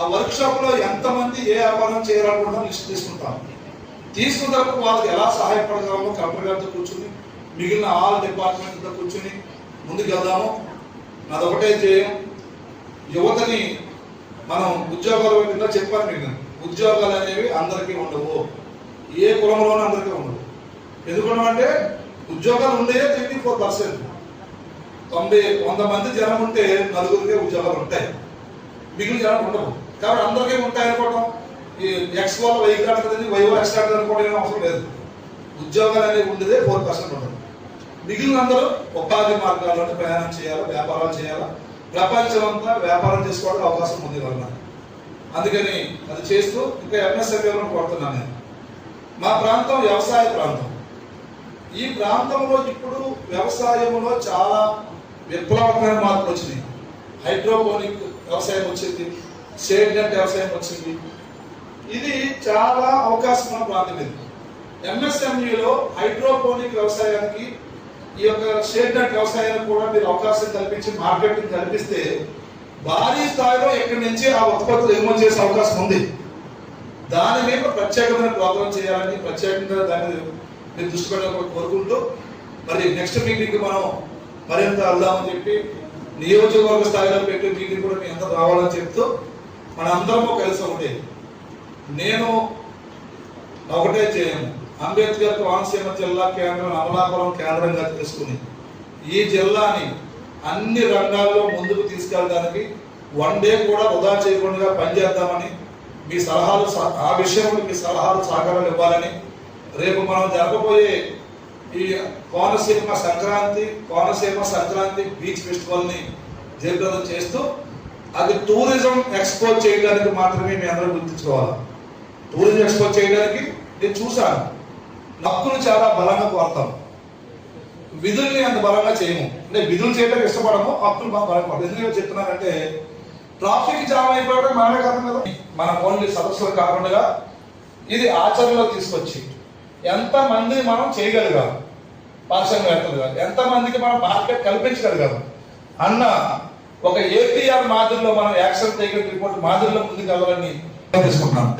ఆ వర్క్ షాప్లో ఎంతమంది ఏ వ్యాపారం చేయాలనుకుంటున్నా లిస్ట్ తీసుకుంటాం. తీసుకున్న తర్వాత వాళ్ళకి ఎలా సహాయపడగలమో కలెక్టర్ గారితో కూర్చుని మిగిలిన ఆల్ డిపార్ట్మెంట్తో కూర్చుని ముందుకు వెళ్దాము. అదొకటే ధ్యేయం. యువతని మనం ఉద్యోగాల కింద చెప్పాను మీకు ఉద్యోగాలు అనేవి అందరికీ ఉండవు. ఏ కులంలోనూ అందరికీ ఉండవు. ఎందుకంటే ఉద్యోగాలు ఉండేదే ట్వంటీ ఫోర్ పర్సెంట్ తొంభై వంద మంది జనం ఉంటే నలుగురికే ఉద్యోగాలు ఉంటాయి. మిగిలిన జనాలు ఉండవు. కాబట్టి అందరికీ ఉంటాయి అనుకోవటం. ఈ ఎక్స్ వల్ల వై కాదు వై ఎక్స్ కాదు అనుకోవడం ఏం అవసరం లేదు. ఉద్యోగాలు అనేవి ఉండేదే ఫోర్ పర్సెంట్ ఉండదు మిగిలిన అందరూ ఉపాధి మార్గాల్లో ప్రయాణం చేయాలి వ్యాపారాలు చేయాలి? ప్రపంచం అంతా వ్యాపారం చేసుకోవడానికి అవకాశం ఉంది వలన అందుకని అది చేస్తూ ఇంకా ఎంఎస్ఎంఈలను కోరుతున్నాను నేను. మా ప్రాంతం వ్యవసాయ ప్రాంతం. ఈ ప్రాంతంలో ఇప్పుడు వ్యవసాయంలో చాలా విప్లవకరమైన మార్పులు వచ్చినాయి. హైడ్రోపోనిక్ వ్యవసాయం వచ్చింది షేడ్ నెట్ వ్యవసాయం వచ్చింది. ఇది చాలా అవకాశం ఉన్న ప్రాంతం ఇది ఎంఎస్ఎంఈలో హైడ్రోపోనిక్ వ్యవసాయానికి ఈ యొక్క షేడ్ నెట్ వ్యవసాయానికి కూడా మీరు అవకాశం కల్పించి మార్కెటింగ్ కల్పిస్తే భారీ స్థాయిలో ఎక్కడి నుంచి ఆ ఉత్పత్తులు ఎగుమతి చేసే అవకాశం ఉంది. దాని మీద ప్రత్యేకమైన ప్రోగ్రాం చేయాలని ప్రత్యేకంగా దాన్ని మీరు దృష్టి పెట్టాలని కోరుకుంటూ మరి నెక్స్ట్ మీటింగ్కి మనం మరింత వెళ్దామని చెప్పి నియోజకవర్గ స్థాయిలో పెట్టి మీటింగ్ కూడా మీ అందరూ రావాలని చెప్తూ మన కలిసి ఉండేది నేను ఒకటే చేయను. అంబేద్కర్ కోనసీమ జిల్లా కేంద్రం అమలాపురం కేంద్రంగా తీసుకుని ఈ జిల్లాని అన్ని రంగాల్లో ముందుకు తీసుకెళ్ళడానికి వన్ డే కూడా వృధా చేయకుండా పనిచేద్దామని మీ సలహాలు ఆ విషయంలో మీ సలహాలు సహకారాలు ఇవ్వాలని రేపు మనం జరగబోయే ఈ కోనసీమ సంక్రాంతి కోనసీమ సంక్రాంతి బీచ్ ఫెస్టివల్ని జయప్రదం చేస్తూ అది టూరిజం ఎక్స్పోర్ట్ చేయడానికి మాత్రమే మీ అందరూ గుర్తించుకోవాలి. టూరిజం ఎక్స్పోర్ట్ చేయడానికి నేను చూశాను. హక్కులు చాలా బలంగా కోరుతాం. విధుల్ని అంత బలంగా చేయము. అంటే విధులు చేయడానికి ఇష్టపడము హక్కులు బాగా బలంగా కోరుతాం. ఎందుకంటే చెప్తున్నానంటే ట్రాఫిక్ జామ్ అయిపోవడం మనమే కారణం కదా. మన ఓన్లీ సదస్సులు కాకుండా ఇది ఆచరణలో తీసుకొచ్చి ఎంత మంది మనం చేయగలిగాం పారిశ్రామికవేత్తలుగా ఎంత మందికి మనం మార్కెట్ కల్పించగలిగాం అన్న ఒక ఏపీఆర్ మాదిరిలో మనం యాక్షన్ చేయగలిగిన రిపోర్ట్ మాదిరిలో ముందుకు వెళ్ళాలని తీసుకుంటున్నాం